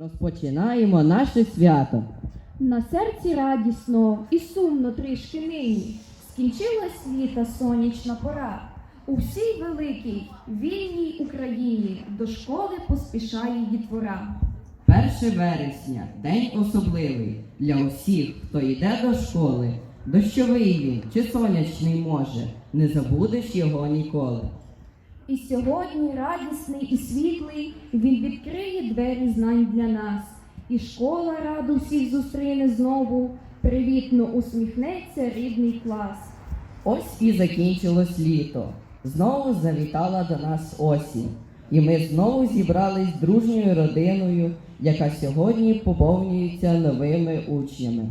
Розпочинаємо наше свято. На серці радісно і сумно трішки нині. Скінчилась літа сонячна пора. У всій великій вільній Україні до школи поспішає дітвора. 1 вересня день особливий для усіх, хто йде до школи. Дощовий він чи сонячний може, не забудеш його ніколи. І сьогодні радісний і світлий він відкриє двері знань для нас. І школа раду всіх зустріне знову. Привітно усміхнеться рідний клас. Ось і закінчилось літо. Знову завітала до нас осінь. І ми знову зібрались дружньою родиною, яка сьогодні поповнюється новими учнями.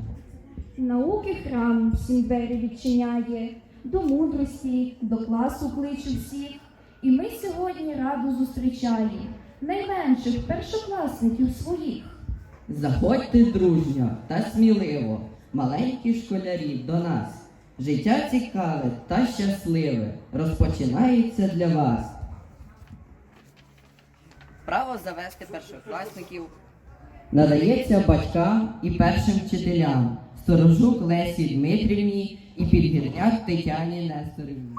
Науки храм всім двері відчиняє, до мудрості, до класу кличе всіх. І ми сьогодні раду зустрічаємо найменших першокласників своїх. Заходьте дружньо та сміливо, маленькі школярі до нас. Життя цікаве та щасливе розпочинається для вас. Право завести першокласників надається батькам і першим вчителям, сторожук Лесі Дмитрівні і підгірняк Тетяні Несторівні.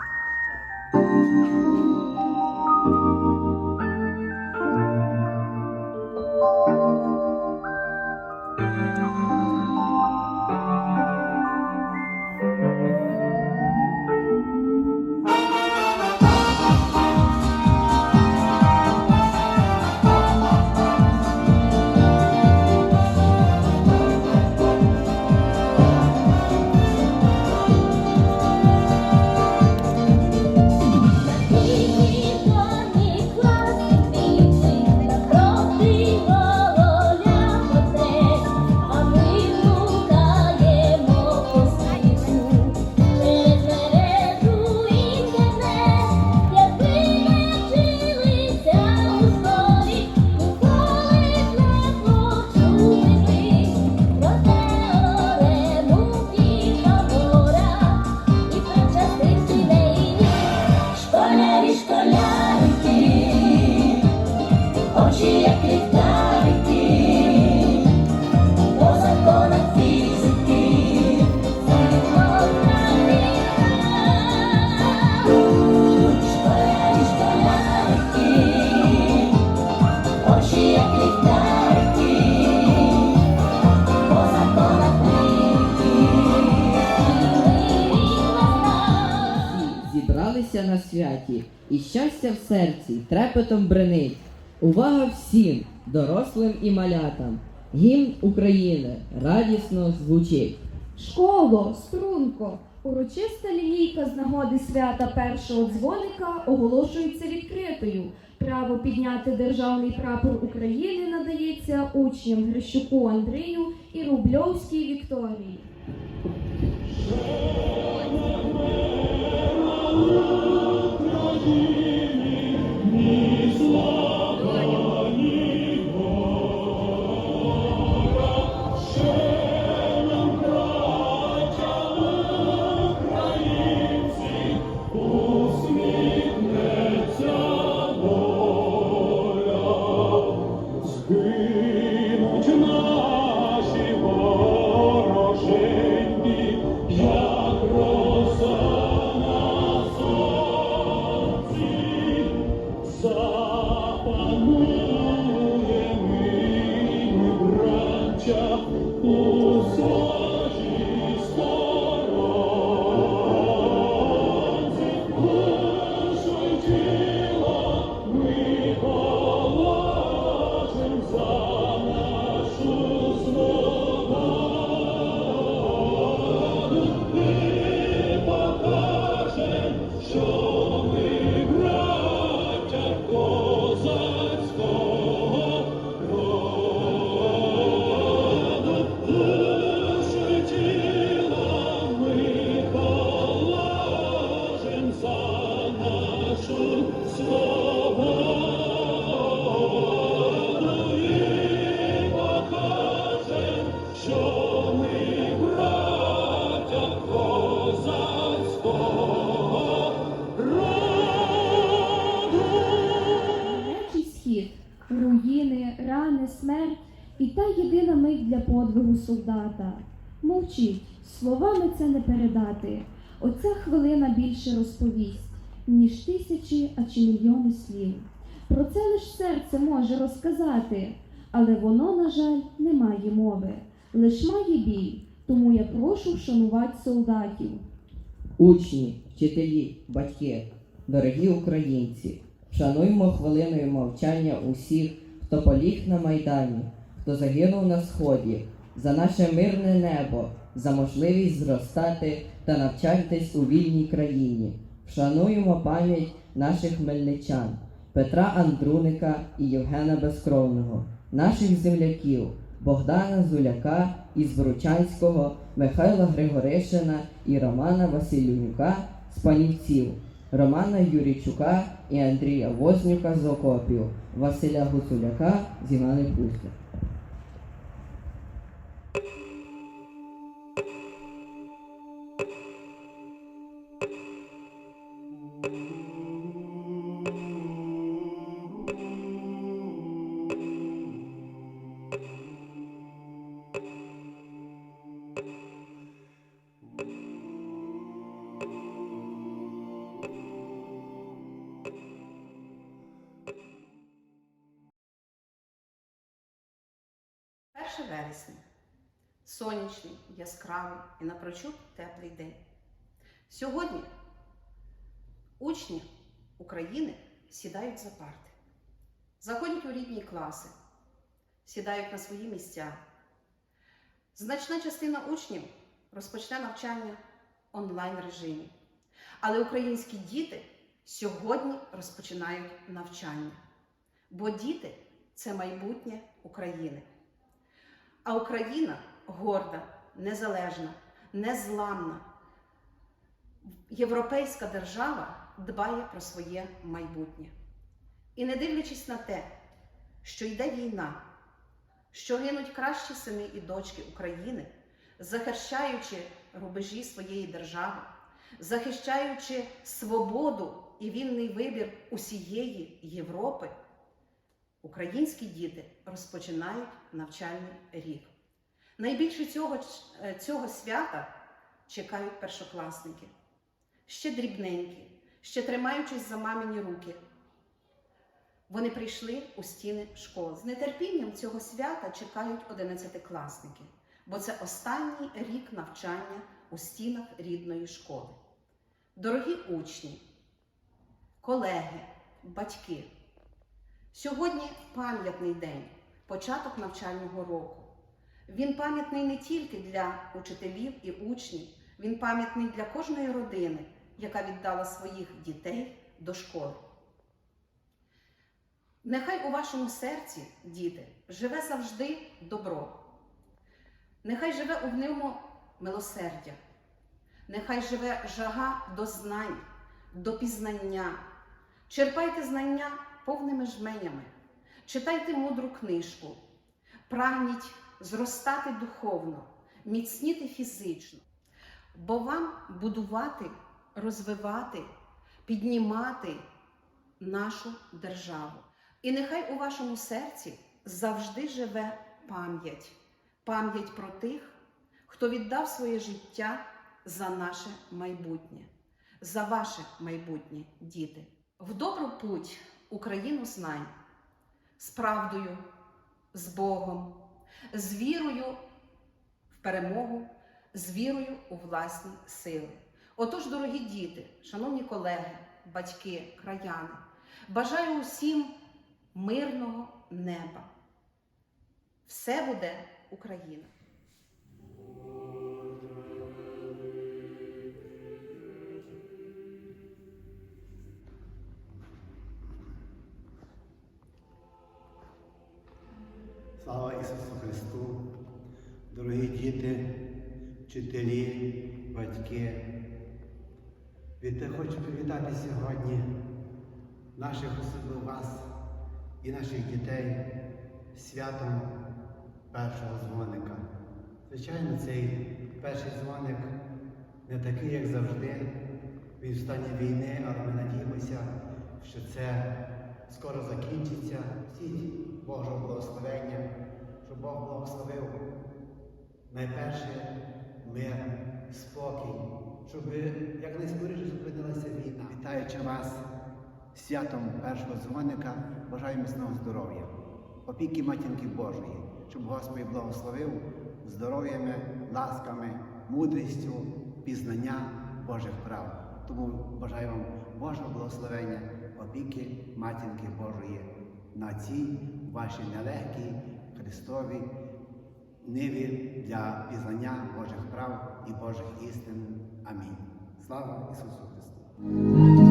Зібралися на святі, і щастя в серці трепетом бренить. Увага всім, дорослим і малятам! Гімн України радісно звучить. Школо, струнко, урочиста лінійка з нагоди свята першого дзвоника оголошується відкритою. Право підняти державний прапор України надається учням Грищуку Андрію і Рубльовській Вікторії. Солдата. Мовчіть, словами це не передати. Оця хвилина більше розповість, ніж тисячі, а чи мільйони слів. Про це лиш серце може розказати, але воно, на жаль, не має мови, лиш має біль, тому я прошу вшанувати солдатів. Учні, вчителі, батьки, дорогі українці, шануймо хвилиною мовчання усіх, хто поліг на Майдані, хто загинув на сході, за наше мирне небо, за можливість зростати та навчатись у вільній країні. Вшануємо пам'ять наших хмельничан, Петра Андруника і Євгена Безкровного, наших земляків, Богдана Зуляка із Бручанського, Михайла Григоришина і Романа Василюнюка з Панівців, Романа Юрійчука і Андрія Вознюка з Окопів, Василя Гуцуляка з Івани Пустя. Сонячний, яскравий і напрочуд теплий день. Сьогодні учні України сідають за парти, заходять у рідні класи, сідають на свої місця. Значна частина учнів розпочне навчання онлайн режимі. Але українські діти сьогодні розпочинають навчання. Бо діти це майбутнє України. А Україна горда, незалежна, незламна. Європейська держава дбає про своє майбутнє. І не дивлячись на те, що йде війна, що гинуть кращі сини і дочки України, захищаючи рубежі своєї держави, захищаючи свободу і вільний вибір усієї Європи, українські діти розпочинають навчальний рік. Найбільше цього, е, цього свята чекають першокласники, ще дрібненькі, ще тримаючись за мамині руки. Вони прийшли у стіни школи. З нетерпінням цього свята чекають одинадцятикласники, бо це останній рік навчання у стінах рідної школи. Дорогі учні, колеги, батьки, сьогодні пам'ятний день, початок навчального року. Він пам'ятний не тільки для учителів і учнів, він пам'ятний для кожної родини, яка віддала своїх дітей до школи. Нехай у вашому серці, діти, живе завжди добро. Нехай живе у ньому милосердя, нехай живе жага до знань, до пізнання. Черпайте знання повними жменями, читайте мудру книжку, прагніть зростати духовно, міцніти фізично, бо вам будувати, розвивати, піднімати нашу державу. І нехай у вашому серці завжди живе пам'ять, пам'ять про тих, хто віддав своє життя за наше майбутнє, за ваше майбутнє, діти. В добру путь Україну знань з правдою, з Богом, з вірою в перемогу, з вірою у власні сили. Отож, дорогі діти, шановні колеги, батьки, краяни, бажаю усім мирного неба. Все буде Україна! Слава Ісусу Христу, дорогі діти, вчителі, батьки. Від хочу привітати сьогодні наших особливо вас і наших дітей святом першого дзвоника. Звичайно, цей перший дзвоник не такий, як завжди. Він в стані війни, але ми надіємося, що це скоро закінчиться. Всі Божого благословення, щоб Бог благословив найперше мир, спокій, щоб якнайскоріше зупинилася війна. Вітаючи вас святом першого дзвоника, бажаю міцного здоров'я, опіки матінки Божої, щоб Господь благословив здоров'ями, ласками, мудрістю, пізнання Божих прав. Тому бажаю вам Божого благословення, опіки матінки Божої на цій вашій нелегкі Христові ниві для пізнання Божих прав і Божих істин. Амінь. Слава Ісусу Христу!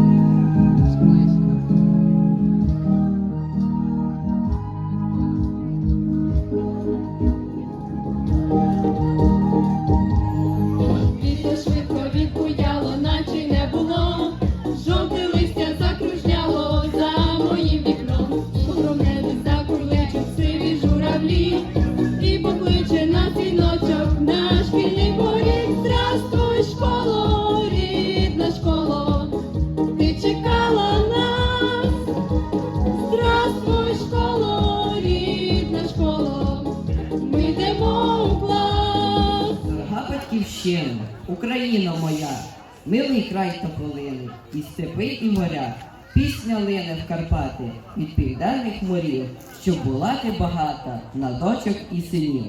Україна моя, милий край тополини, і степи, і моря, пісня лине в Карпати від південних морів, щоб була ти багата на дочок і синів.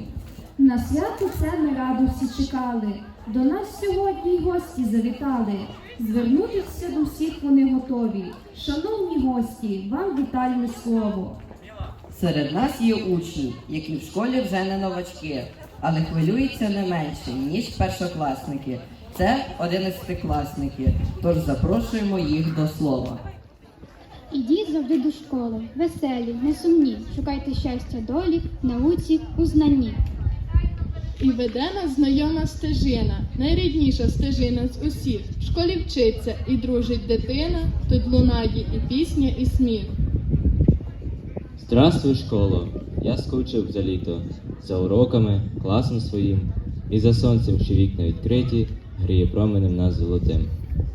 На свято це ми раду всі чекали. До нас сьогодні й гості завітали. Звернутися до всіх вони готові. Шановні гості, вам вітальне слово. Серед нас є учні, які в школі вже не новачки, але хвилюються не менше, ніж першокласники. Це одинадцятикласники, тож запрошуємо їх до слова. Ідіть завжди до школи, веселі, несумні, шукайте щастя долі, науці, у знанні. І веде нас знайома стежина, найрідніша стежина з усіх. В школі вчиться і дружить дитина, тут лунає і пісня, і сміх. Здравствуй, школо! Я скучив за літо, за уроками, класом своїм, і за сонцем, що вікна відкриті, гріє променем нас золотим.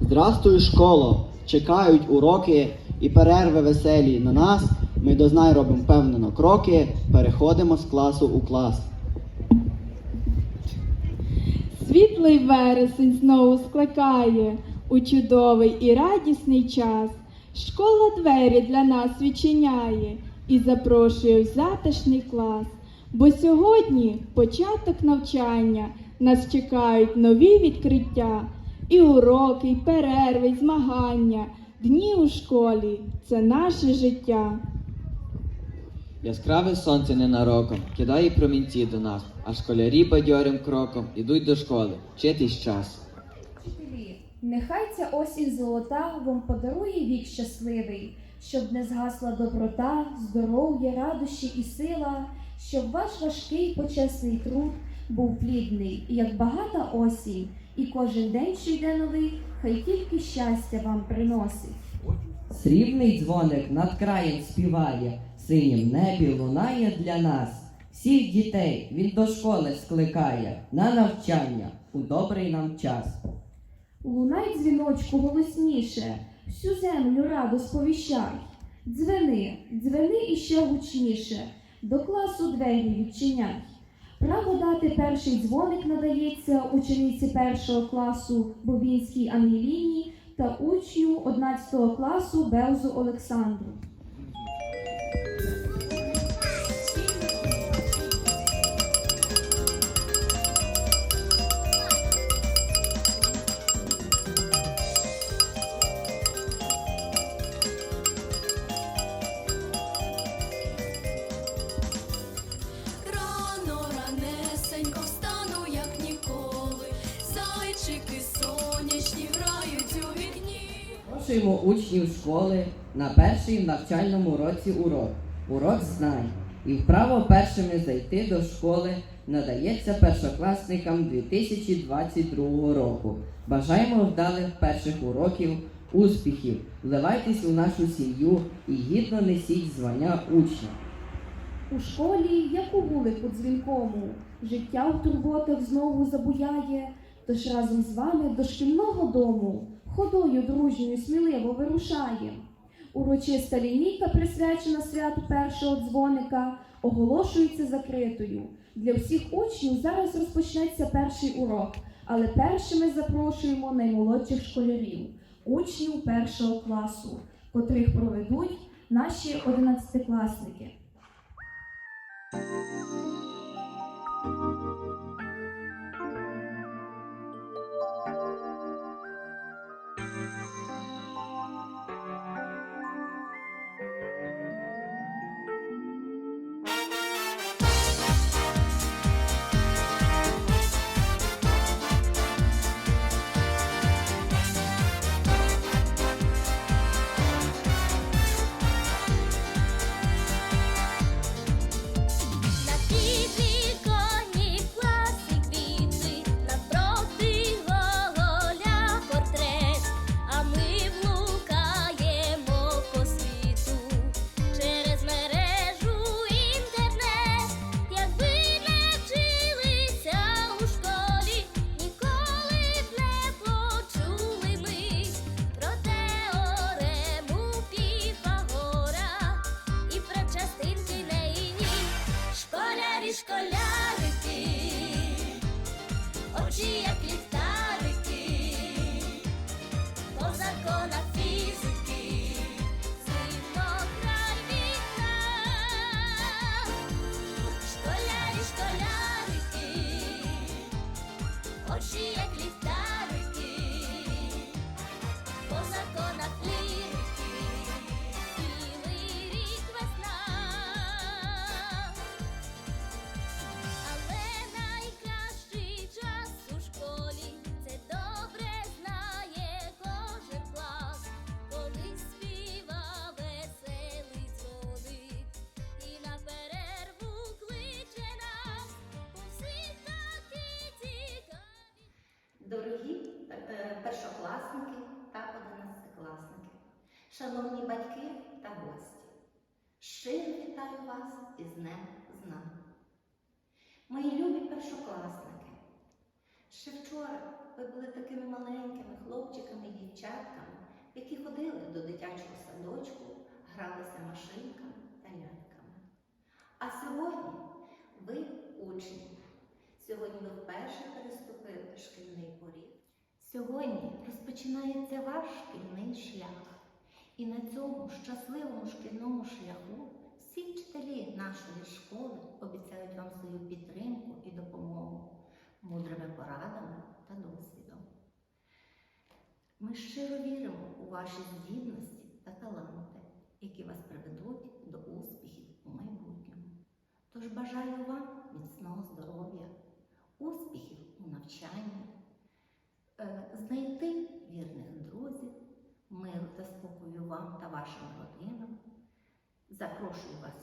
Здрастуй, школо! Чекають уроки і перерви веселі на нас. Ми до знай робимо впевнено кроки, переходимо з класу у клас. Світлий вересень знову скликає у чудовий і радісний час. Школа двері для нас відчиняє і запрошує в затишний клас. Бо сьогодні початок навчання, нас чекають нові відкриття, і уроки, і перерви, і змагання. Дні у школі це наше життя. Яскраве сонце ненароком кидає промінці до нас, а школярі бадьорим кроком ідуть до школи, вчитись час. Вчителі, нехай ця осінь золота вам подарує вік щасливий, щоб не згасла доброта, здоров'я, радощі і сила, щоб ваш важкий почесний труд був плідний, як багата осінь, і кожен день, що йде новий, хай тільки щастя вам приносить. Срібний дзвоник над краєм співає, синім небі лунає для нас. Всіх дітей він до школи скликає на навчання у добрий нам час. Лунай дзвіночку голосніше, всю землю радо сповіщай. Дзвени, дзвени іще гучніше, до класу двері відчиняй. Право дати перший дзвоник надається учениці першого класу Бобінській Ангеліні та учню 11 класу Белзу Олександру. Зайчики сонячні грають у вікні. Запрошуємо учнів школи на перший в навчальному році урок. Урок знань. І вправо першими зайти до школи надається першокласникам 2022 року. Бажаємо вдалих перших уроків, успіхів, вливайтесь у нашу сім'ю і гідно несіть звання учня. У школі, як у вулику дзвінкому, життя в турботах знову забуяє, тож разом з вами до шкільного дому ходою дружньою сміливо вирушає. Урочиста лінійка, присвячена святу першого дзвоника, оголошується закритою. Для всіх учнів зараз розпочнеться перший урок, але першими запрошуємо наймолодших школярів, учнів першого класу, котрих проведуть наші одинадцятикласники. Шановні батьки та гості, щиро вітаю вас із Днем Знань. Мої любі першокласники, ще вчора ви були такими маленькими хлопчиками і дівчатками, які ходили до дитячого садочку, гралися машинками та ляльками. А сьогодні ви учні. Сьогодні ви вперше переступили шкільний поріг. Сьогодні розпочинається ваш шкільний шлях. І на цьому щасливому шкільному шляху всі вчителі нашої школи обіцяють вам свою підтримку і допомогу мудрими порадами та досвідом. Ми щиро віримо у ваші здібності та таланти, які вас приведуть до успіхів у майбутньому. Тож бажаю вам міцного здоров'я, успіхів у навчанні, е, знайти вірних друзів, миру та спокою вам та вашим родинам. Запрошую вас